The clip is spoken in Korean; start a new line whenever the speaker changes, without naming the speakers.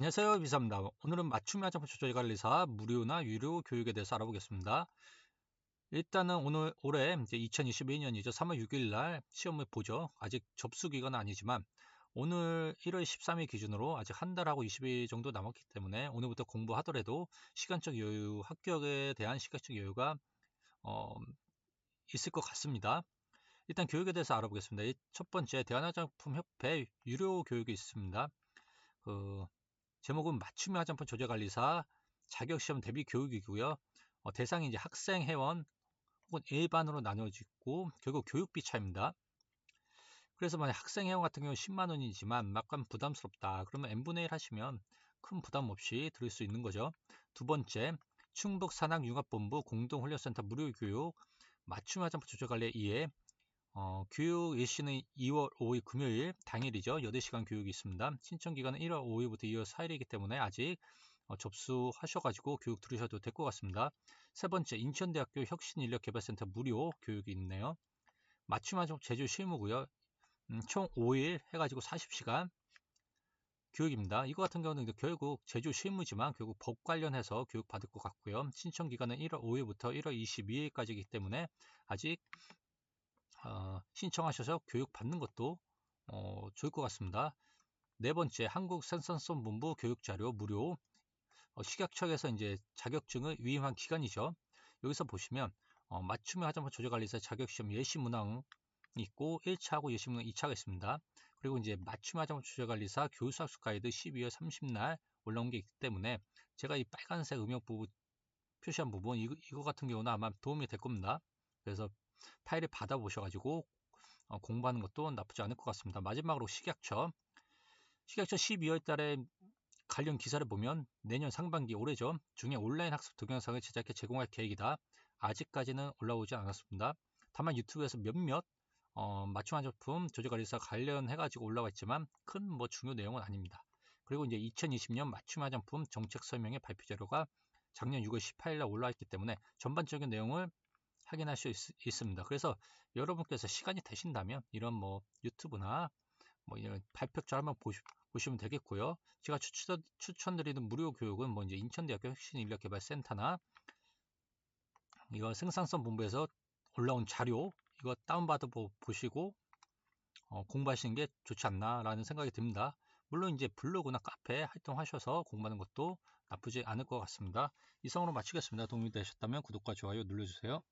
안녕하세요. 비사입니다. 오늘은 맞춤 야자부 조절 관리사 무료나 유료 교육에 대해서 알아보겠습니다. 일단은 오늘 올해 이제 2022년이죠. 3월 6일 날 시험을 보죠. 아직 접수 기간은 아니지만 오늘 1월 13일 기준으로 아직 한 달하고 20일 정도 남았기 때문에 오늘부터 공부하더라도 시간적 여유 합격에 대한 시간적 여유가 어, 있을 것 같습니다. 일단 교육에 대해서 알아보겠습니다. 첫 번째 대한화장품협회 유료 교육이 있습니다. 그 제목은 맞춤 화장품 조제관리사 자격시험 대비 교육이고요. 어, 대상이 이제 학생, 회원 혹은 일반으로 나눠지고 결국 교육비 차입니다. 그래서 만약 학생 회원 같은 경우 10만 원이지만 약간 부담스럽다. 그러면 n분의 1 하시면 큰 부담 없이 들을 수 있는 거죠. 두 번째, 충북 산학융합본부 공동훈련센터 무료교육 맞춤 화장품 조제관리 2에 어, 교육 일시는 2월 5일 금요일 당일이죠. 8시간 교육이 있습니다. 신청 기간은 1월 5일부터 2월 4일이기 때문에 아직 어, 접수하셔가지고 교육 들으셔도 될 것 같습니다. 세 번째, 인천대학교 혁신인력개발센터 무료 교육이 있네요. 맞춤화종 제주 실무고요. 음, 총 5일 해가지고 40시간 교육입니다. 이거 같은 경우는 결국 제주 실무지만 결국 법 관련해서 교육 받을 것 같고요. 신청 기간은 1월 5일부터 1월 22일까지이기 때문에 아직 어, 신청하셔서 교육 받는 것도 어, 좋을 것 같습니다. 네 번째, 한국 생산성 본부 교육자료 무료 어, 식약청에서 이제 자격증을 위임한 기간이죠. 여기서 보시면 어, 맞춤형 화장품 조제관리사 자격시험 예시 문항 있고 1차하고 예시 문항 2차가 있습니다. 그리고 이제 맞춤 화장품 조제관리사 교수학습 가이드 12월 30날 올라온 게 있기 때문에 제가 이 빨간색 음영 부분 표시한 부분 이거, 이거 같은 경우는 아마 도움이 될 겁니다. 그래서 파일을 받아보셔가지고 어, 공부하는 것도 나쁘지 않을 것 같습니다. 마지막으로 식약처. 식약처 12월 달에 관련 기사를 보면 내년 상반기 올해죠. 중에 온라인 학습 동영상을 제작해 제공할 계획이다. 아직까지는 올라오지 않았습니다. 다만 유튜브에서 몇몇 어, 맞춤 화장품 조제관리사 관련해가지고 올라와 있지만 큰 뭐 중요 내용은 아닙니다. 그리고 이제 2020년 맞춤 화장품 정책 설명의 발표 자료가 작년 6월 18일 날 올라와 있기 때문에 전반적인 내용을 확인할 수 있, 습니다 그래서 여러분께서 시간이 되신다면 이런 뭐 유튜브나 뭐 이런 발표처 한번 보시, 보시면 되겠고요. 제가 추천, 추천드리는 무료 교육은 뭐 이제 인천대학교 혁신 인력개발센터나 이거 생산성 본부에서 올라온 자료 이거 다운받아 보시고 어, 공부하시는 게 좋지 않나라는 생각이 듭니다. 물론 이제 블로그나 카페 활동하셔서 공부하는 것도 나쁘지 않을 것 같습니다. 이상으로 마치겠습니다. 도움이 되셨다면 구독과 좋아요 눌러주세요.